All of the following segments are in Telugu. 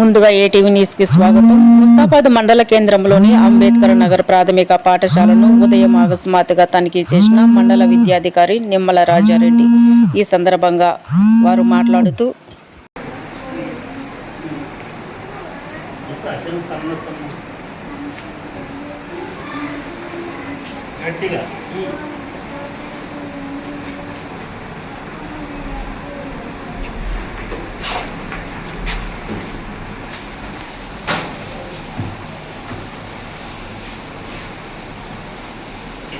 ముందుగా ఏటీవీ న్యూస్కి స్వాగతం. ముస్తాబాద్ మండల కేంద్రంలోని అంబేద్కర్ నగర్ ప్రాథమిక పాఠశాలను ఉదయం అకస్మాత్తుగా తనిఖీ చేసిన మండల విద్యాధికారి నిమ్మల రాజారెడ్డి. ఈ సందర్భంగా వారు మాట్లాడుతూ గట్టిగా.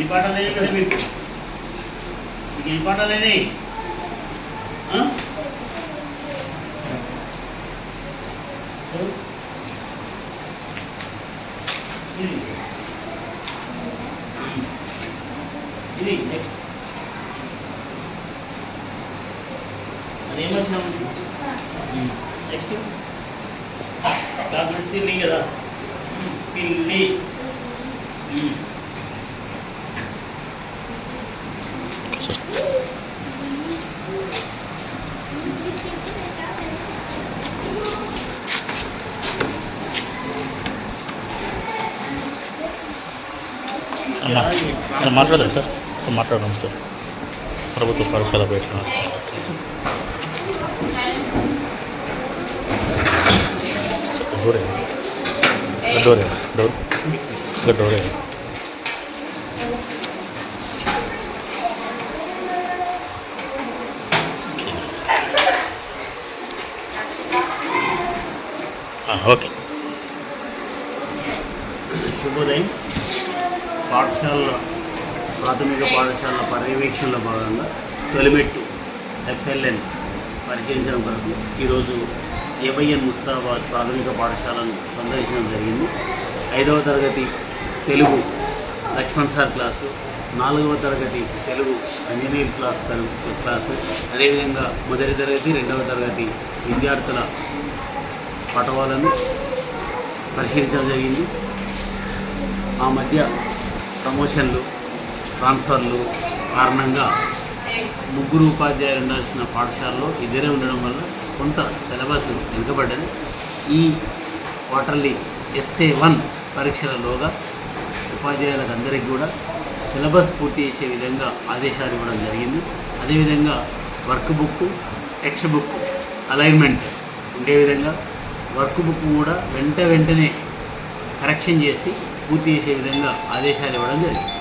ఎన్ని పాటలు అయినాయి కదా మీకు మీకు అయినాయి ఆ? చదువు. ఇది. ఇది నెక్స్ట్ అదేమొచ్చినా కదా. పిల్లి. అమ్మా నేను మాట్లాడదాం సార్ మాట్లాడదాం సార్ ప్రభుత్వ పాఠశాల పెట్టిన డోరే డోరే డోర్ డోరే ఓకే శుభోదయం పాఠశాల ప్రాథమిక పాఠశాల పర్యవేక్షణలో భాగంగా తొలిమెట్టు ఎఫ్ఎల్ఎన్ పరిశీలించడం కొరకు ఈరోజు ఏవైఎన్ ముస్తాబాద్ ప్రాథమిక పాఠశాలను సందర్శించడం జరిగింది. ఐదవ తరగతి తెలుగు లక్ష్మణ్ సార్ క్లాసు నాలుగవ తరగతి తెలుగు ఇంజనీర్ క్లాస్ తరగతి క్లాసు అదేవిధంగా మొదటి తరగతి రెండవ తరగతి విద్యార్థుల పటవాలను పరిశీలించడం జరిగింది. ఆ మధ్య ప్రమోషన్లు ట్రాన్స్ఫర్లు కారణంగా ముగ్గురు ఉపాధ్యాయులు ఉండాల్సిన పాఠశాలలో ఇద్దరే ఉండడం వల్ల కొంత సిలబస్ వెనుకబడ్డది. ఈ క్వార్టర్లీ ఎస్ఏ వన్ పరీక్షలలోగా ఉపాధ్యాయులకు అందరికీ కూడా సిలబస్ పూర్తి చేసే విధంగా ఆదేశాలు ఇవ్వడం జరిగింది. అదేవిధంగా work book text book alignment ఉండే విధంగా వర్క్ బుక్ కూడా వెంట వెంటనే కరెక్షన్ చేసి పూర్తి చేసే విధంగా ఆదేశాలు ఇవ్వడం జరిగింది.